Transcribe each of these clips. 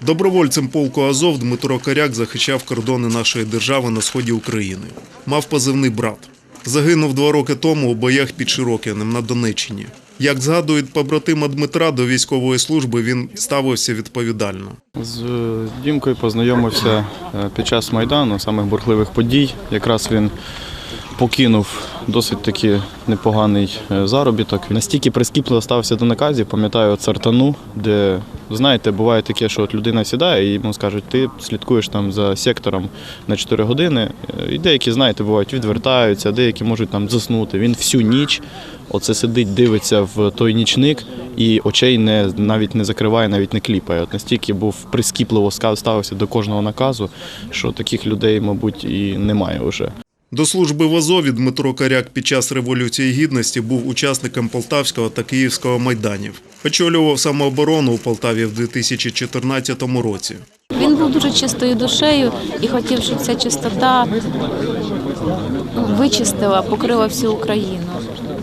Добровольцем полку Азов Дмитро Коряк захищав кордони нашої держави на сході України. Мав позивний брат. Загинув два роки тому у боях під Широкинем на Донеччині. Як згадують побратима Дмитра, до військової служби він ставився відповідально. З е, Дімкою познайомився е, під час Майдану, самих бурхливих подій. Якраз він покинув досить таки непоганий е, заробіток. Настільки прискіпливо ставився до наказів, пам'ятаю цартану, де, знаєте, буває таке, що от людина сідає і йому скажуть, ти слідкуєш там за сектором на 4 години. Е, І деякі, знаєте, бувають, відвертаються, деякі можуть там заснути. Він всю ніч оце сидить, дивиться в той нічник і очей не, навіть не закриває, навіть не кліпає. От настільки був прискіпливо ставився до кожного наказу, що таких людей, мабуть, і немає вже. До служби в Азові Дмитро Коряк під час Революції Гідності був учасником Полтавського та Київського майданів. Очолював самооборону у Полтаві в 2014 році. Він був дуже чистою душею і хотів, щоб ця чистота вичистила, покрила всю Україну,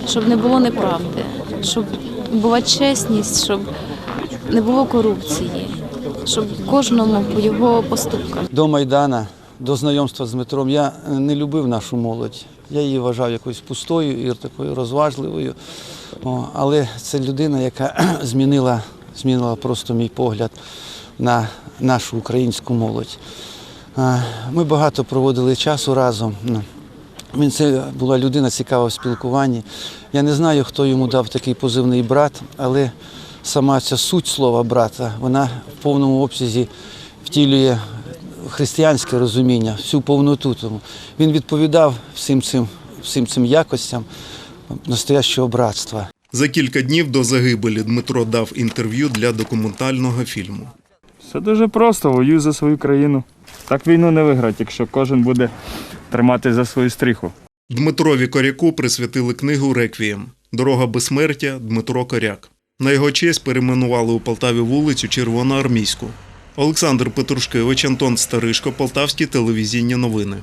щоб не було неправди, щоб була чесність, щоб не було корупції, щоб кожному по його поступках. До Майдана, до знайомства з Дмитром я не любив нашу молодь. Я її вважав якоюсь пустою і такою розважливою. О, але це людина, яка змінила, змінила просто мій погляд на нашу українську молодь. Ми багато проводили часу разом. Ну, Він це була людина цікава в спілкуванні. Я не знаю, хто йому дав такий позивний брат, але сама ця суть слова брата, вона в повному обсязі втілює християнське розуміння, всю повноту. Тому він відповідав всім цим, всім цим якостям настоящого братства. За кілька днів до загибелі Дмитро дав інтерв'ю для документального фільму. Все дуже просто, воюю за свою країну. Так війну не виграти, якщо кожен буде тримати за свою стріху. Дмитрові Коряку присвятили книгу Реквієм Дорога безсмертя Дмитро Коряк. На його честь перейменували у Полтаві вулицю Червоноармійську. Олександр Петрушкевич, Антон Старишко, Полтавські телевізійні новини.